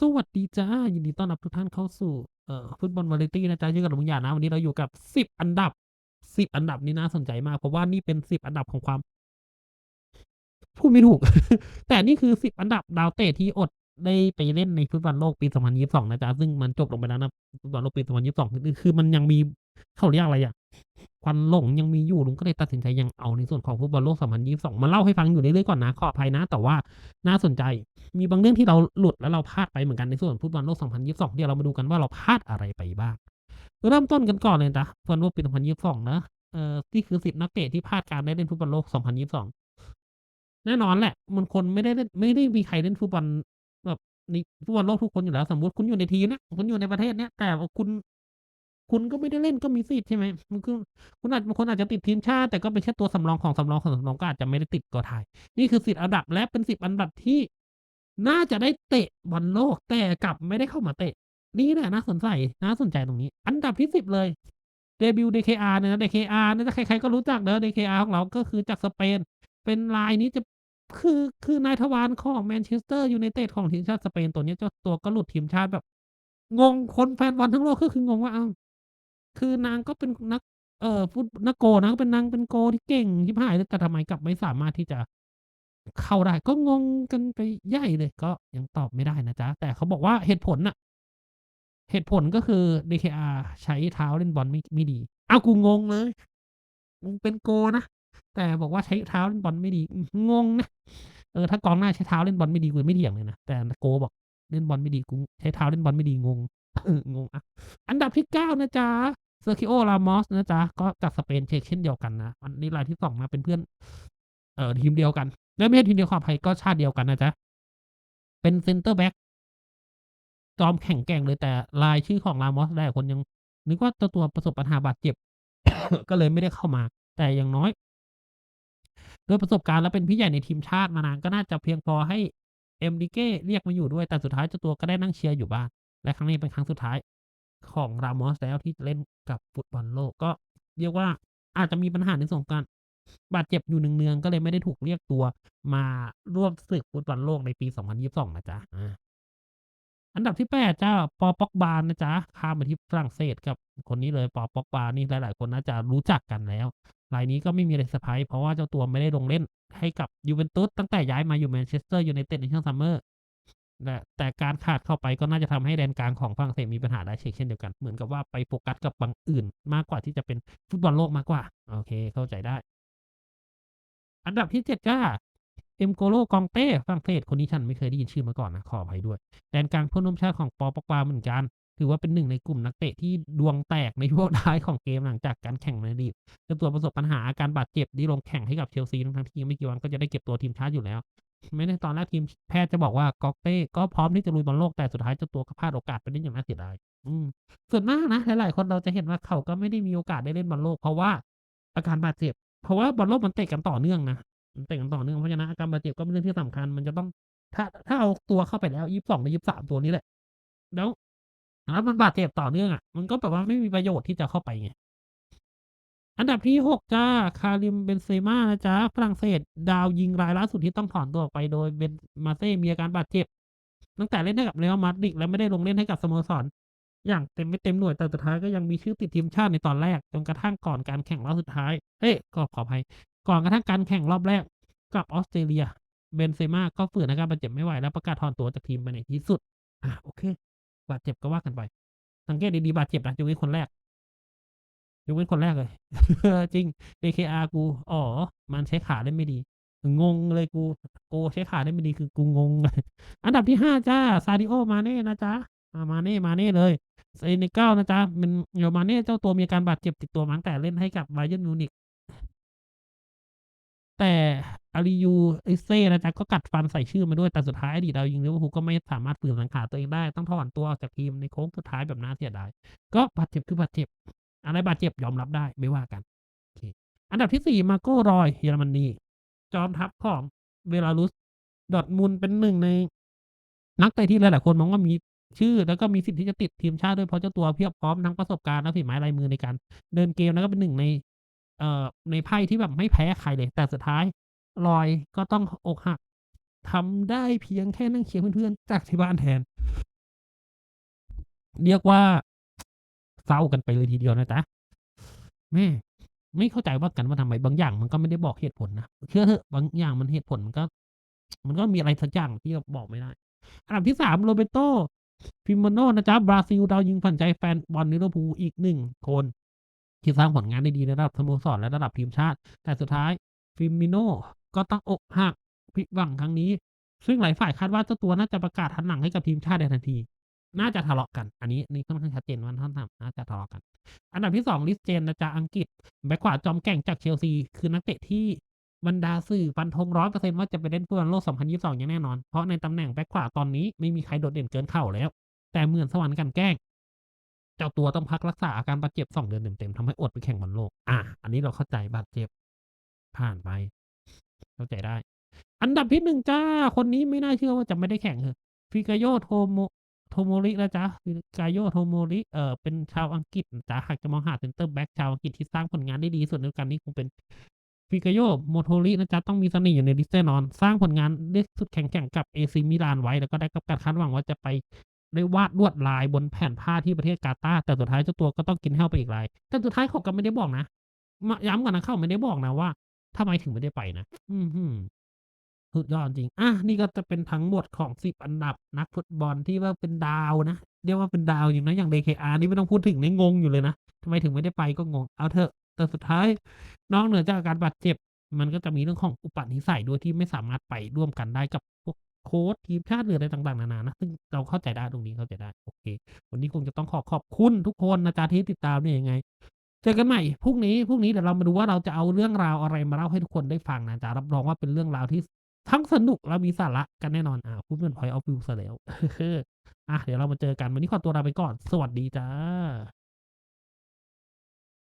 สวัสดีจ้า ยินดีต้อนรับทุกท่านเข้าสู่เอ่อฟุตบอลวาไรตีนะจ๊ะอยู่กับลุงหยานะ วันนี้เราอยู่กับสิบอันดับสิบอันดับนี้น่าสนใจมากเพราะว่านี่เป็นสิบอันดับของความพูดไม่ถูก แต่นี่คือสิบอันดับดาวเตะที่อด ได้ไปเล่นในฟุตบอลโลกปี 2022 นะจ๊ะ ซึ่งมันจบลงไปแล้วนะฟุตบอลโลกปี 2022 คือมันยังมีเขาเรียกอะไรอะควันหลงยังมีอยู่ลุงก็เลยตัดสินใจยังเอาในส่วนของฟุตบอลโลก 2022 มาเล่าให้ฟังอยู่เรื่อยๆก่อนนะขออภัยนะ แต่ว่าน่าสนใจ มีบางเรื่องที่เราหลุดแล้วเราพลาดไปเหมือนกันในส่วนฟุตบอลโลก 2022 เดี๋ยวเรามาดูกันว่าเราพลาดอะไรไปบ้าง เริ่มต้นกันก่อนเลยจ้ะฟุตบอลโลกปี 2022 นะเอ่อนี่คือ10นักเตะที่พลาดการได้เล่นฟุตบอลโลก 2022แน่นอนแหละ มันคนไม่ได้เล่นไม่ได้มีใครเล่นฟุตบอล ในฟุตบอลโลกทุกคนอยู่แล้ว สมมติคุณอยู่ในทีมนี้คุณอยู่ในประเทศเนี้ยแต่ว่าคุณ คุณก็ไม่ได้เล่นก็มีสิทธิ์ใช่ไหมมันคือคุณอาจบางคนอาจจะติดทีมชาติ แต่ก็เป็นแค่ตัวสำรองของสำรองของสำรองก็อาจจะไม่ได้ติดก็ได้นี่คือ10อันดับและเป็น10อันดับที่ น่าจะได้เตะบอลโลกแต่กลับไม่ได้เข้ามาเตะ นี่แหละน่าสนใจน่าสนใจตรงนี้ อันดับที่10เลยเดบิวต์ DKR เนี่ยนะ DKR น่าจะใครๆก็รู้จักเนาะ DKR ของเราก็คือจากสเปน เป็นลายนี้จะ คือคือนายทวารของแมนเชสเตอร์ยูไนเต็ดของทีมชาติสเปนตัวเนี้ยเจ้าตัวก็หลุดทีมชาติแบบ งงคนแฟนบอลทั้งโลกก็คืองงว่าอ้าวคือนางก็เป็นนัก เอ่อฟุตนักโกลนะเป็นนางเป็นโกลที่เก่งชิบหายเลยแต่ทำไมกลับไม่สามารถที่จะเข้าได้ ก็งงกันไปใหญ่เลยก็ยังตอบไม่ได้นะจ๊ะ แต่เขาบอกว่าเหตุผลน่ะ เหตุผลก็คือ DKR ใช้เท้าเล่นบอลไม่ไม่ดีอากูงงเลยมึงเป็นโกนะ แต่บอกว่าใช้เท้าเล่นบอลไม่ดี งงนะ เออถ้ากองหน้าใช้เท้าเล่นบอลไม่ดีกูไม่เถียงเลยนะ แต่โกบอกเล่นบอลไม่ดีกูใช้เท้าเล่นบอลไม่ดีงง งงอะอันดับที่9นะจ๊ะ Sergio Ramos นะจ๊ะ ก็จากสเปนเช็กเช่นเดียวกันนะ อันนี้รายที่2นะเป็นเพื่อน เอ่อทีมเดียวกันเอ๊ยไม่ใช่ทีมเดียวขออภัยก็ชาติเดียวกันนะจ๊ะ เป็นเซนเตอร์แบ็กจอมแข็งแกร่งเลยแต่รายชื่อของ Ramos หลายคนยังนึกว่าเจ้าตัวประสบปัญหาบาดเจ็บ ก็เลยไม่ได้เข้ามา แต่อย่างน้อย ด้วยประสบการณ์และเป็นพี่ใหญ่ในทีมชาติมานานก็น่าจะเพียงพอให้ Enrique เรียกมาอยู่ด้วยแต่สุดท้ายเจ้าตัวก็ได้นั่งเชียร์อยู่บ้าน และครั้งนี้เป็นครั้งสุดท้ายของ Ramos แล้วที่จะเล่นกับฟุตบอลโลกก็เรียกว่าอาจจะมีปัญหาในส่วนของการบาดเจ็บอยู่หนึ่งเนืองก็เลยไม่ได้ถูกเรียกตัวมาร่วมศึกฟุตบอลโลกในปี 2022 นะจ๊ะอันดับที่8จ้ะ Paul Pogba นะจ๊ะข้ามไปที่ฝรั่งเศสกับคนนี้เลย Paul Pogba นี่หลาย ๆ คนน่าจะรู้จักกันแล้ว รายนี้ก็ไม่มีอะไรเซอร์ไพรส์เพราะว่าเจ้าตัวไม่ได้ลงเล่นให้กับ Juventus ตั้งแต่ย้ายมาอยู่ Manchester United ในช่วง Summer แต่แต่การขาดเข้าไปก็น่าจะทำให้แดนกลางของฝรั่งเศสมีปัญหาได้เช่นเช่นเดียวกัน เหมือนกับว่าไปโฟกัสกับบางอื่น มากกว่าที่จะเป็นฟุตบอลโลกมากกว่า โอเค เข้าใจได้ อันดับที่7จ้ะ N'Golo Kanté ฝรั่งเศสคนนี้ฉันไม่เคยได้ยินชื่อมาก่อนนะขออภัยด้วย แดนกลางเพื่อนร่วมชาติของ Paul Pogba เหมือนกัน ถือว่าเป็นหนึ่งในกลุ่มนักเตะที่ดวงแตกในช่วงท้ายของเกมหลังจากการแข่งในลีกเจ้าตัวประสบปัญหาอาการบาดเจ็บที่ลงแข่งให้กับเชลซีทั้งที่อีกไม่กี่วันก็จะได้เก็บตัวทีมชาติอยู่แล้วไม่ได้ตอนแรกทีมแพทย์จะบอกว่า Kanté ก็พร้อมที่จะลุยบอลโลกแต่สุดท้ายเจ้าตัวก็พลาดโอกาสไปเล่นอย่างน่าเสียดายอืมส่วนมากนะหลายๆคนเราจะเห็นว่าเขาก็ไม่ได้มีโอกาสได้เล่นบอลโลก เพราะว่าอาการบาดเจ็บ เพราะว่าบอลโลกมันเตะกันต่อเนื่องนะมันเตะกันต่อเนื่องเพราะฉะนั้นอาการบาดเจ็บก็เป็นเรื่องที่สำคัญ มันจะต้องถ้าถ้าเอาตัวเข้าไปแล้ว22หรือ23ตัวนี้แหละ แล้ว แล้วมันบาดเจ็บต่อเนื่องอะ มันก็แบบว่าไม่มีประโยชน์ที่จะเข้าไปไง อันดับที่ 6 จ้ะ Karim Benzema นะจ๊ะ ฝรั่งเศส ดาวยิงรายล่าสุดที่ต้องถอนตัวออกไปโดย Benzema มีอาการบาดเจ็บ ตั้งแต่เล่นให้กับ Real Madrid และไม่ได้ลงเล่นให้กับสโมสร อย่างเต็มเม็ดเต็มหน่วย แต่สุดท้ายก็ยังมีชื่อติดทีมชาติในตอนแรก จนกระทั่งก่อนการแข่งรอบสุดท้าย เอ๊ยก็ขออภัย ก่อนกระทั่งการแข่งรอบแรกกับออสเตรเลีย Benzema ก็ฝืนอาการบาดเจ็บไม่ไหวแล้วประกาศถอนตัวจากทีมไปในที่สุด อ่าโอเค บาดเจ็บก็ว่ากันไป สังเกตดีๆบาดเจ็บนะยกเว้นคนแรกยกเว้นคนแรกเลย จริง DKR กู อ๋อ มันใช้ขาเล่นไม่ดี งงเลยกู โกใช้ขาเล่นไม่ดีคือกูงงเลยอันดับที่5จ้ะ Sadio Mane นะจ๊ะอา Mane Mane เลย Senegal นะจ๊ะเป็น Sadio Mane เจ้าตัวมีการบาดเจ็บติดตัวมั้งแต่เล่นให้กับ Bayern Munich แต่ Aliou Cisse นะจ๊ะก็กัดฟันใส่ชื่อมาด้วยแต่สุดท้ายอดีตดาวยิง Liverpool ก็ไม่สามารถฝืนสังขารตัวเองได้ต้องถอนตัวออกจากทีมในโค้งสุดท้ายแบบน่าเสียดายก็บาดเจ็บคือบาดเจ็บอะไรบาดเจ็บยอมรับได้ไม่ว่ากันอันดับที่4 Marco Reus เยอรมนีจอมทัพของ Belarus Dortmund เป็นหนึ่งใน นักเตะที่หลายๆคนมองว่ามีชื่อแล้วก็มีสิทธิ์ที่จะติดทีมชาติด้วยเพราะเจ้าตัวเพียบพร้อมทั้งประสบการณ์และฝีไม้ลายมือในการ เดินเกมแล้วก็เป็นหนึ่งใน เอ่อในไพ่ที่แบบไม่แพ้ใครเลย แต่สุดท้าย Reus ก็ต้องอกหักทำได้เพียงแค่นั่งเชียร์เพื่อนๆ จากที่บ้านแทน เรียกว่าเศร้ากันไปเลยทีเดียวนะจ๊ะแม่ไม่เข้าใจว่ากันว่าทำไมบางอย่างมันก็ไม่ได้บอกเหตุผลนะเชื่อเถอะบางอย่างมันเหตุผลมันก็ มันก็มีอะไรสักอย่างที่เราบอกไม่ได้ อันดับที่3 Roberto Firmino นนะจ๊ะบราซิลดาวยิงขวัญใจแฟนบอลลิเวอร์พูลอีก1คนที่สร้างผลงานได้ดีในระดับสโมสรและระดับทีมชาติ แต่สุดท้าย Firmino ก็ต้องอกหักผิดหวังครั้งนี้ ซึ่งหลายฝ่ายคาดว่าเจ้าตัวน่าจะประกาศหันหลังให้กับทีมชาติในทันที น่าจะทะเลาะกัน อันนี้นนี้ค่อนข้างชัดเจนว่าท่านทำน่าจะทะเลาะกัน อันดับที่2ลิสเจนนะจ๊ะอังกฤษแบ็กขวาจอมแก่งจากเชลซี คือนักเตะที่บรรดาสื่อฟันธง100%ว่าจะไปเล่นฟุตบอลโลก 2022 อย่างแน่นอน เพราะในตำแหน่งแบ็กขวาตอนนี้ไม่มีใครโดดเด่นเกินเข่าแล้ว แต่เหมือนสวรรค์กันแกล้ง เจ้าตัวต้องพักรักษาอาการบาดเจ็บ 2 เดือนเต็มๆทำให้อดไปแข่งบอลโลกอาอันนี้เราเข้าใจบาดเจ็บ ผ่านไป เข้าใจได้ อันดับที่1จ้ะคนนี้ไม่น่าเชื่อว่าจะไม่ได้แข่งคือ Fikayo Tomo Tomori นะจ๊ะ Fikayo Tomori เอ่อเป็นชาวอังกฤษจ๊ะหากจะมองหาเซนเตอร์แบ็กชาวอังกฤษที่สร้างผลงานได้ดีสุดในฤดูกาลนี้คงเป็น Fikayo Motori นะจ๊ะต้องมีเสน่ห์อยู่ในลิสต์แน่นอน สร้างผลงานได้สุดแข็งแกร่งกับ AC Milan ไว้แล้วก็ได้รับการคาดหวังว่าจะไปได้วาดลวดลายบนแผ่นผ้าที่ประเทศกาตาร์แต่สุดท้ายเจ้าตัวก็ต้องกินแห้วไปอีกรายแต่สุดท้ายเขาก็ไม่ได้บอกนะย้ำก่อนนะเขาไม่ได้บอกนะว่า ทำไมถึงไม่ได้ไปนะ อื้อฮือสุดยอดจริงอานี่ก็จะเป็นทั้งหมดของ10อันดับนักฟุตบอลที่ว่าเป็นดาวนะ เรียกว่าเป็นดาวจริงนะ อย่าง DKR นี่ไม่ต้องพูดถึงในงงอยู่เลยนะทำไมถึงไม่ได้ไปก็งง เอาเถอะ แต่สุดท้าย นอกเหนือจากอาการบาดเจ็บ มันก็จะมีเรื่องของอุปนิสัยด้วยที่ไม่สามารถไปร่วมกันได้กับพวกโค้ชทีมชาติหรืออะไรต่างๆนานานะซึ่งเราเข้าใจได้ตรงนี้เข้าใจได้ โอเค วันนี้คงจะต้องขอขอบคุณทุกคนนะจ๊ะที่ติดตามเนี่ยยังไง เจอกันใหม่พรุ่งนี้พรุ่งนี้เดี๋ยวเรามาดูว่าเราจะเอาเรื่องราวอะไรมาเล่าให้ทุกคนได้ฟังนะจ๊ะรับรองว่าเป็นเรื่องราวที่ทั้งสนุกและมีสาระกันแน่นอนอ่าพูดเหมือน Point of View เสียแล้วอะเดี๋ยวเรามาเจอกันวันนี้ขอตัวลาไปก่อน สวัสดีจ้า